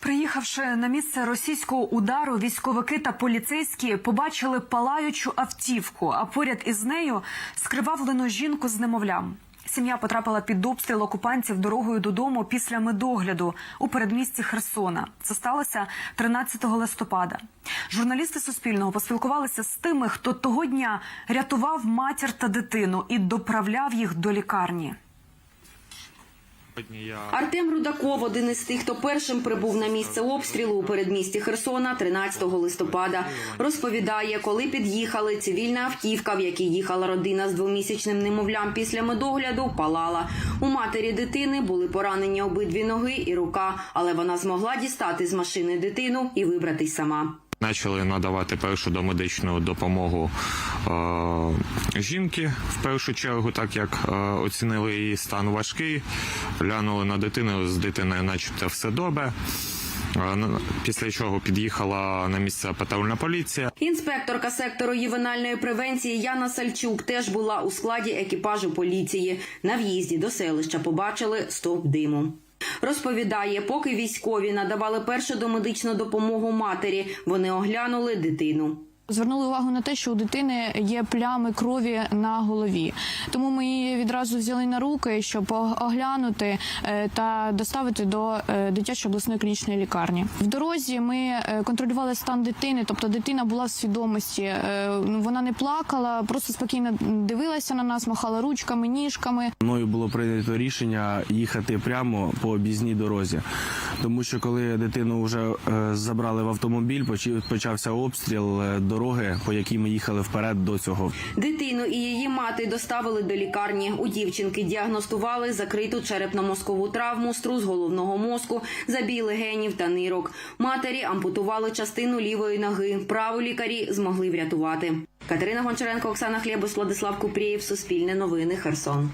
Приїхавши на місце російського удару, військовики та поліцейські побачили палаючу автівку, а поряд із нею скривавлену жінку з немовлям. Сім'я потрапила під обстріл окупантів дорогою додому після медогляду у передмісті Херсона. Це сталося 13 листопада. Журналісти Суспільного поспілкувалися з тими, хто того дня рятував матір та дитину і доправляв їх до лікарні. Артем Рудаков один із тих, хто першим прибув на місце обстрілу у передмісті Херсона 13 листопада. Розповідає, коли під'їхали, цивільна автівка, в якій їхала родина з двомісячним немовлям після медогляду, палала. У матері дитини були поранені обидві ноги і рука, але вона змогла дістати з машини дитину і вибратись сама. Почали надавати першу домедичну допомогу е, жінки в першу чергу, так як е, оцінили її стан важкий, глянули на дитину з дитиною, начебто все добре. Е, Після чого під'їхала на місце патрульна поліція. Інспекторка сектору ювенальної превенції Яна Сальчук теж була у складі екіпажу поліції. На в'їзді до селища побачили стовп диму. Розповідає, поки військові надавали першу домедичну допомогу матері, вони оглянули дитину. Звернули увагу на те, що у дитини є плями крові на голові. Тому ми її відразу взяли на руки, щоб оглянути е, та доставити до е, дитячої обласної клінічної лікарні. В дорозі ми е, контролювали стан дитини, тобто дитина була в свідомості. Ну, Вона не плакала, просто спокійно дивилася на нас, махала ручками, ніжками. Мною було прийнято рішення їхати прямо по об'їзній дорозі, тому що коли дитину вже е, забрали в автомобіль, почав- почався обстріл е, дороги, по якій ми їхали вперед до цього. Дитину і її мати доставили до лікарні. У дівчинки діагностували закриту черепно-мозкову травму, струс головного мозку, забій легенів та нирок. Матері ампутували частину лівої ноги. Праву лікарі змогли врятувати. Катерина Гончаренко, Оксана Хлєбус, Владислав Купрієв, Суспільне новини, Херсон.